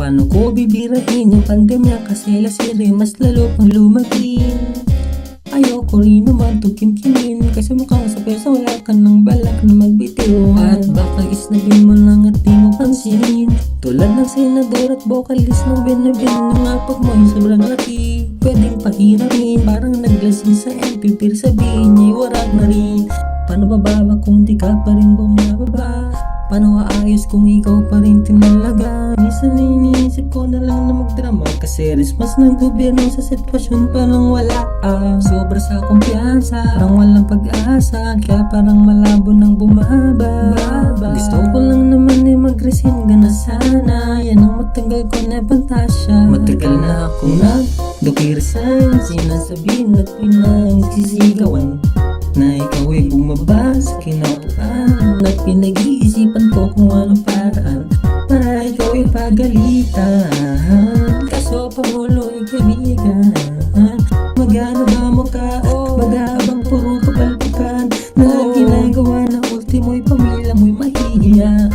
paano ko bibirahin yung pandemya kasi lasiri mas lalo pang lumaki. Ayoko rin naman to kimkimin Kasi mukhang sa pesa wala ka ng balak na magbitiw. At baka isnabin mo lang at di mo pansinin. Tulad ng senador at vocalist ng binabin Ng apag mo yung sobrang laki. Pwedeng pahiramin Parang naglasing sa MP Pero sabihin niya'y warak na rin. Paano bababa kung di ka pa rin bumababa Paano aayos kung ikaw pa rin tinalaga? Minsan na iniisip ko na lang na magdrama Kasi response ng gobyerno sa sitwasyon parang wala ah. Sobra sa kumpiyansa, parang walang pag-asa Kaya parang malabo nang bumaba. Gusto ko lang naman eh mag-resign ka na sana. Yan ang matagal ko na pantasya. Matagal na akong nag-resign Sinasabihin at pinagsisigawan na ikaw ay bumaba sa kinapuan at pinag-iisipan ko kung anong paraan para ikaw ay pagalitan. Kaso pamulo ay kaibigan magano ba mukha at maghabang puro kapalpitan. Na ginagawa na ultimo'y pamilya mo'y mahihiya.